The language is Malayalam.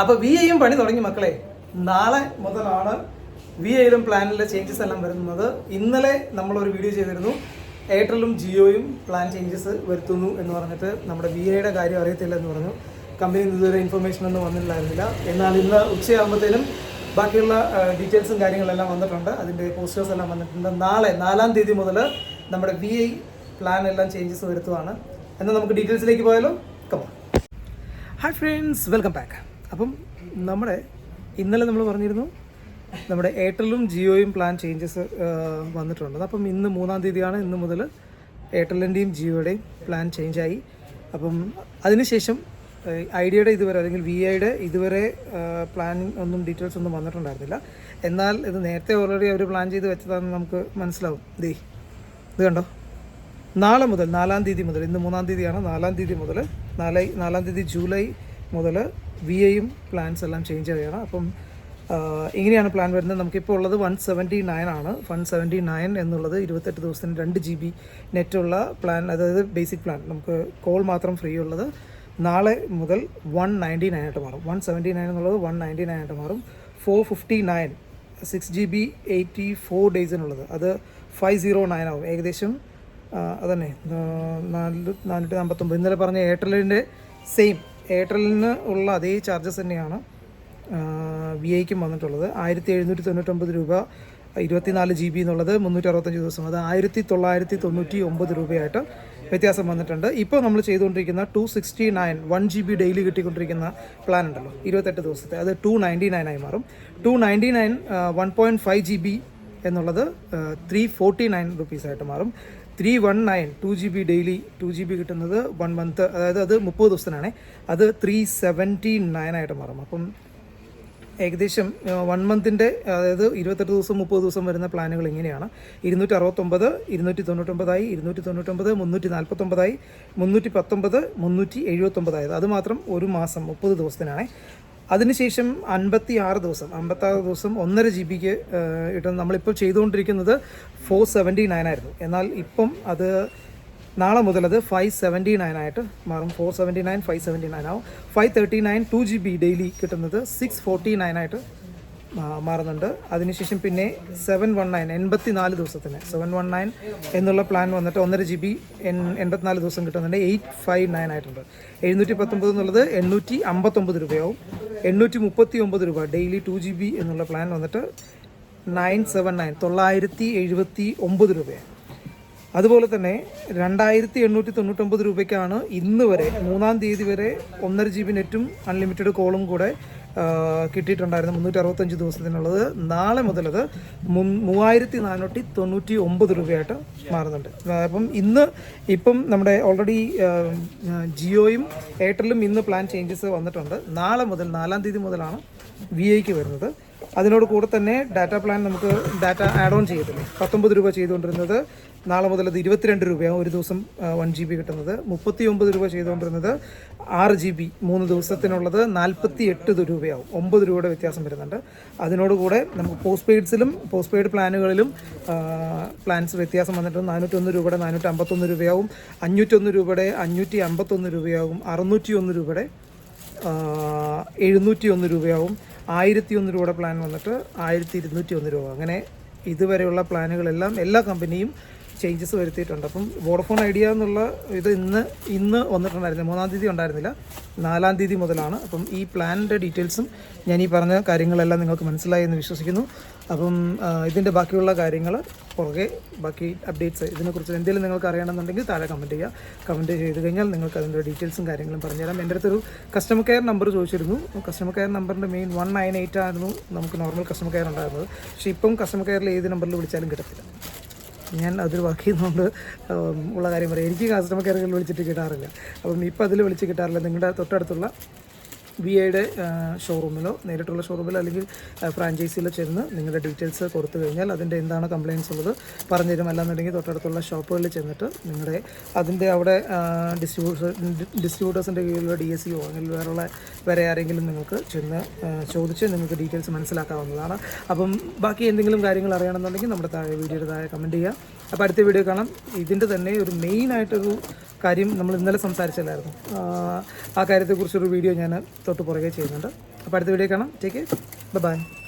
അപ്പോൾ വി എയും പണി തുടങ്ങി മക്കളെ. നാളെ മുതലാണ് വി എയിലും പ്ലാനിലെ ചേഞ്ചസ് എല്ലാം വരുന്നത്. ഇന്നലെ നമ്മളൊരു വീഡിയോ ചെയ്തിരുന്നു. എയർടെലും ജിയോയും പ്ലാൻ ചേഞ്ചസ് വരുത്തുന്നു എന്ന് പറഞ്ഞിട്ട് നമ്മുടെ വി എയുടെ കാര്യം അറിയത്തില്ല എന്ന് പറഞ്ഞു. കമ്പനി ഇതുവരെ ഇൻഫർമേഷൻ ഒന്നും വന്നിട്ടുണ്ടായിരുന്നില്ല എന്നാൽ ഇന്ന് ഉച്ചയാകുമ്പോഴത്തേനും ബാക്കിയുള്ള ഡീറ്റെയിൽസും കാര്യങ്ങളെല്ലാം വന്നിട്ടുണ്ട്. അതിന്റെ പോസ്റ്റേഴ്സ് എല്ലാം വന്നിട്ടുണ്ട്. നാളെ നാലാം തീയതി മുതൽ നമ്മുടെ വി ഐ പ്ലാൻ എല്ലാം ചേഞ്ചസ് വരുത്തുവാണ്. എന്നാൽ നമുക്ക് ഡീറ്റെയിൽസിലേക്ക് പോയാലോ? കമാ ഹായ് ഫ്രണ്ട്സ് വെൽക്കം ബാക്ക് അപ്പം നമ്മുടെ ഇന്നലെ നമ്മൾ പറഞ്ഞിരുന്നു നമ്മുടെ എയർടെലും ജിയോയും പ്ലാൻ ചേഞ്ചസ് വന്നിട്ടുണ്ട് അപ്പം ഇന്ന് മൂന്നാം തീയതിയാണ് ഇന്ന് മുതൽ എയർടെലിന്റെയും ജിയോയുടെയും പ്ലാൻ ചേഞ്ചായി അപ്പം അതിനുശേഷം ഐഡിയയുടെ ഇതുവരെ അല്ലെങ്കിൽ വി ഐയുടെ ഇതുവരെ പ്ലാനിങ് ഒന്നും ഡീറ്റെയിൽസ് ഒന്നും വന്നിട്ടുണ്ടായിരുന്നില്ല. എന്നാൽ ഇത് നേരത്തെ ഓൾറെഡി അവർ പ്ലാൻ ചെയ്ത് വെച്ചതാണെന്ന് നമുക്ക് മനസ്സിലാവും. ദേ ഇത് കണ്ടോ? നാളെ മുതൽ നാലാം തീയതി മുതൽ ഇന്ന് മൂന്നാം തീയതിയാണ് നാലാം തീയതി മുതൽ നാലായി നാലാം തീയതി ജൂലൈ മുതൽ വി എയും പ്ലാൻസ് എല്ലാം ചേഞ്ച് ചെയ്യുകയാണ് അപ്പം ഇങ്ങനെയാണ് പ്ലാൻ വരുന്നത്. നമുക്കിപ്പോൾ ഉള്ളത് വൺ സെവന്റി നയൻ ആണ്. വൺ സെവന്റി നയൻ എന്നുള്ളത് ഇരുപത്തെട്ട് ദിവസത്തിന് രണ്ട് ജി ബി നെറ്റുള്ള പ്ലാൻ അതായത് ബേസിക് പ്ലാൻ നമുക്ക് കോൾ മാത്രം ഫ്രീ ഉള്ളത്. നാളെ മുതൽ വൺ നയന്റി നയൻ ആയിട്ട് മാറും. വൺ സെവന്റി നയൻ എന്നുള്ളത് വൺ നയന്റി നയൻ ആയിട്ട് മാറും. Four fifty nine six G B eighty four ഡേയ്സിനുള്ളത് അത് ഫൈവ് സീറോ നയൻ ആവും. ഏകദേശം അതന്നെ നാല് നാനൂറ്റി നാൽപ്പത്തൊമ്പത് ഇന്നലെ പറഞ്ഞ എയർടെല്ലിന്റെ സെയിം എയർടെലിന് ഉള്ള അതേ ചാർജസ് തന്നെയാണ് വി ഐക്കും വന്നിട്ടുള്ളത് ആയിരത്തി എഴുന്നൂറ്റി തൊണ്ണൂറ്റൊമ്പത് രൂപ ഇരുപത്തിനാല് ജി ബി എന്നുള്ളത് മുന്നൂറ്റി അറുപത്തഞ്ച് ദിവസം. അത് ആയിരത്തി തൊള്ളായിരത്തി തൊണ്ണൂറ്റി ഒമ്പത് രൂപയായിട്ട് വ്യത്യാസം വന്നിട്ടുണ്ട്. ഇപ്പോൾ നമ്മൾ ചെയ്തുകൊണ്ടിരിക്കുന്ന two sixty nine one G B daily കിട്ടിക്കൊണ്ടിരിക്കുന്ന plan ഉണ്ടല്ലോ. ഇരുപത്തെട്ട് ദിവസത്തെ. അത് ടു നയന്റി നയൻ ആയി മാറും. Two ninety nine one point five G B എന്നുള്ളത് ത്രീ ഫോർട്ടി നയൻ റുപ്പീസായിട്ട് മാറും. Three one nine two G B daily two G B കിട്ടുന്നത് വൺ മന്ത് അതായത് അത് മുപ്പത് ദിവസത്തിനാണ്. അത് ത്രീ സെവന്റി നയൻ ആയിട്ട് മാറും. അപ്പം ഏകദേശം വൺ മന്തിന്റെ അതായത് ഇരുപത്തെട്ട് ദിവസം മുപ്പത് ദിവസം വരുന്ന പ്ലാനുകൾ ഇങ്ങനെയാണ്. ഇരുന്നൂറ്റി അറുപത്തൊമ്പത് ഇരുന്നൂറ്റി തൊണ്ണൂറ്റൊമ്പതായി ഇരുന്നൂറ്റി തൊണ്ണൂറ്റൊമ്പത് മുന്നൂറ്റി നാൽപ്പത്തൊമ്പതായി മുന്നൂറ്റി പത്തൊമ്പത് മുന്നൂറ്റി എഴുപത്തൊമ്പതായത് അത് മാത്രം ഒരു മാസം മുപ്പത് ദിവസത്തിനാണ്. അതിനുശേഷം അൻപത്തി ആറ് ദിവസം അമ്പത്താറ് ദിവസം ഒന്നര ജി ബിക്ക് ഇട്ടും നമ്മളിപ്പോൾ ചെയ്തുകൊണ്ടിരിക്കുന്നത് ഫോർ സെവന്റി നയൻ ആയിരുന്നു. എന്നാൽ ഇപ്പം അത് നാളെ മുതൽ അത് ഫൈവ് സെവന്റി നയൻ ആയിട്ട് മാറും. Four seventy nine five seventy nine ആവും. Five thirty nine two G B daily കിട്ടുന്നത് സിക്സ് ഫോർട്ടി നയൻ ആയിട്ട് മാറുന്നുണ്ട്. അതിനുശേഷം പിന്നെ സെവൻ വൺ നയൻ എൺപത്തി നാല് ദിവസത്തിന് സെവൻ വൺ നയൻ എന്നുള്ള പ്ലാൻ വന്നിട്ട് ഒന്നര ജി ബി എൺപത്തിനാല് ദിവസം കിട്ടുന്നുണ്ട്. എയ്റ്റ് ഫൈവ് നയൻ ആയിട്ടുണ്ട്. എഴുന്നൂറ്റി പത്തൊമ്പത് എന്നുള്ളത് എണ്ണൂറ്റി അമ്പത്തൊമ്പത് രൂപയാവും. എണ്ണൂറ്റി മുപ്പത്തി ഒമ്പത് രൂപ. ഡെയിലി ടു ജി ബി എന്നുള്ള പ്ലാൻ വന്നിട്ട് നയൻ സെവൻ നയൻ തൊള്ളായിരത്തി എഴുപത്തി ഒമ്പത് രൂപയാണ്. അതുപോലെ തന്നെ രണ്ടായിരത്തി എണ്ണൂറ്റി തൊണ്ണൂറ്റൊമ്പത് രൂപയ്ക്കാണ് ഇന്ന് വരെ മൂന്നാം തീയതി വരെ ഒന്നര ജി ബി നെറ്റും അൺലിമിറ്റഡ് കോളും കൂടെ കിട്ടിയിട്ടുണ്ടായിരുന്നു മുന്നൂറ്റി അറുപത്തഞ്ച് ദിവസത്തിനുള്ളത്. നാളെ മുതൽ അത് മു- മൂവായിരത്തി നാനൂറ്റി തൊണ്ണൂറ്റി ഒമ്പത് രൂപയായിട്ട് മാറുന്നുണ്ട്. അപ്പം ഇന്ന് ഇപ്പം നമ്മുടെ ഓൾറെഡി ജിയോയും എയർടെലും ഇന്ന് പ്ലാൻ ചേഞ്ചസ് വന്നിട്ടുണ്ട്. നാളെ മുതൽ നാലാം തീയതി മുതലാണ് വി ഐക്ക് വരുന്നത്. അതിനോട് കൂടെ തന്നെ ഡാറ്റ പ്ലാൻ നമുക്ക് ഡാറ്റ ആഡ് ഓൺ ചെയ്യത്തില്ലേ? പത്തൊമ്പത് രൂപ ചെയ്തുകൊണ്ടിരുന്നത് നാളെ മുതൽ അത് ഇരുപത്തിരണ്ട് രൂപയാണ് ഒരു ദിവസം വൺ ജി ബി കിട്ടുന്നത്. മുപ്പത്തി ഒമ്പത് രൂപ ചെയ്തുകൊണ്ടിരുന്നത് ആറ് ജി ബി മൂന്ന് ദിവസത്തിനുള്ളത് നാൽപ്പത്തി എട്ട് രൂപയാവും. ഒമ്പത് രൂപയുടെ വ്യത്യാസം വരുന്നുണ്ട്. അതിനോട് കൂടെ നമുക്ക് പോസ്റ്റ് പെയ്ഡ്സിലും പോസ്റ്റ് പെയ്ഡ് പ്ലാനുകളിലും പ്ലാൻസ് വ്യത്യാസം വന്നിട്ട് നാനൂറ്റൊന്ന് രൂപയുടെ നാനൂറ്റി അമ്പത്തൊന്ന് രൂപയാവും. അഞ്ഞൂറ്റൊന്ന് രൂപയുടെ അഞ്ഞൂറ്റി അമ്പത്തൊന്ന് രൂപയാവും. അറുന്നൂറ്റി ഒന്ന് രൂപയുടെ എഴുന്നൂറ്റി ഒന്ന് രൂപയാവും. ആയിരത്തി ഒന്ന് രൂപയുടെ പ്ലാൻ വന്നിട്ട് ആയിരത്തി ഇരുന്നൂറ്റി ഒന്ന് രൂപ. അങ്ങനെ ഇതുവരെയുള്ള പ്ലാനുകളെല്ലാം എല്ലാ കമ്പനിയും ചേഞ്ചസ് വരുത്തിയിട്ടുണ്ട്. അപ്പം വോഡഫോൺ ഐഡിയ എന്നുള്ള ഇത് ഇന്ന് ഇന്ന് വന്നിട്ടുണ്ടായിരുന്നില്ല. മൂന്നാം തീയതി ഉണ്ടായിരുന്നില്ല. നാലാം തീയതി മുതലാണ്. അപ്പം ഈ പ്ലാനിന്റെ ഡീറ്റെയിൽസും ഞാൻ ഈ പറഞ്ഞ കാര്യങ്ങളെല്ലാം നിങ്ങൾക്ക് മനസ്സിലായി എന്ന് വിശ്വസിക്കുന്നു. അപ്പം ഇതിന്റെ ബാക്കിയുള്ള കാര്യങ്ങൾ പുറകെ ബാക്കി അപ്ഡേറ്റ്സ് ഇതിനെക്കുറിച്ച് എന്തെങ്കിലും നിങ്ങൾക്ക് അറിയണമെന്നുണ്ടെങ്കിൽ താഴെ കമന്റ് ചെയ്യുക കമന്റ് ചെയ്ത് കഴിഞ്ഞാൽ നിങ്ങൾക്ക് അതിന്റെ ഡീറ്റെയിൽസും കാര്യങ്ങളും പറഞ്ഞുതരാം. എന്റെ അടുത്തൊരു കസ്റ്റമർ കെയർ നമ്പർ ചോദിച്ചിരുന്നു. കസ്റ്റമർ കെയർ നമ്പറിന്റെ മെയിൻ വൺ നയൻ എയ്റ്റ് ആയിരുന്നു നമുക്ക് നോർമൽ കസ്റ്റമർ കെയർ ഉണ്ടായിരുന്നത്. പക്ഷേ ഇപ്പം കസ്റ്റമർ കെയറിൽ ഏത് നമ്പറിൽ വിളിച്ചാലും കിട്ടത്തില്ല. ഞാൻ അതൊരു വർക്ക് ചെയ്യുന്നതുകൊണ്ട് ഉള്ള കാര്യം പറയാം. എനിക്ക് കസ്റ്റമർ കെയറുകളിൽ വിളിച്ചിട്ട് കിട്ടാറില്ല. അപ്പം ഇപ്പോൾ അതിൽ വിളിച്ച് കിട്ടാറില്ല. നിങ്ങളുടെ തൊട്ടടുത്തുള്ള വി ഐയുടെ ഷോറൂമിലോ നേരിട്ടുള്ള ഷോറൂമിലോ അല്ലെങ്കിൽ ഫ്രാഞ്ചൈസിയിലോ ചെന്ന് നിങ്ങളുടെ ഡീറ്റെയിൽസ് കൊടുത്തു കഴിഞ്ഞാൽ അതിന്റെ എന്താണ് കംപ്ലയിൻസ് ഉള്ളത് പറഞ്ഞു അല്ലാന്നുണ്ടെങ്കിൽ തൊട്ടടുത്തുള്ള ഷോപ്പുകളിൽ ചെന്നിട്ട് നിങ്ങളുടെ അതിന്റെ അവിടെ ഡിസ്ട്രിബ്യൂട്ടേഴ്സ് ഡിസ്ട്രിബ്യൂട്ടേഴ്സിന്റെ കീഴിലുള്ള ഡി എസ് സിയോ അല്ലെങ്കിൽ വേറെയുള്ള വേറെ ആരെങ്കിലും നിങ്ങൾക്ക് ചെന്ന് ചോദിച്ച് നിങ്ങൾക്ക് ഡീറ്റെയിൽസ് മനസ്സിലാക്കാവുന്നതാണ്. അപ്പം ബാക്കി എന്തെങ്കിലും കാര്യങ്ങൾ അറിയണമെന്നുണ്ടെങ്കിൽ നമ്മുടെ താഴെ വീഡിയോയുടെ താഴെ കമന്റ് ചെയ്യുക. അപ്പോൾ അടുത്ത വീഡിയോ കാണാം. ഇതിന്റെ തന്നെ ഒരു മെയിൻ ആയിട്ടൊരു കാര്യം നമ്മൾ ഇന്നലെ സംസാരിച്ചല്ലായിരുന്നു. ആ, കാര്യത്തെക്കുറിച്ചൊരു വീഡിയോ ഞാൻ തൊട്ട് പുറകെ ചെയ്യുന്നുണ്ട്. അപ്പോൾ അടുത്ത വീഡിയോ കാണാം. Take by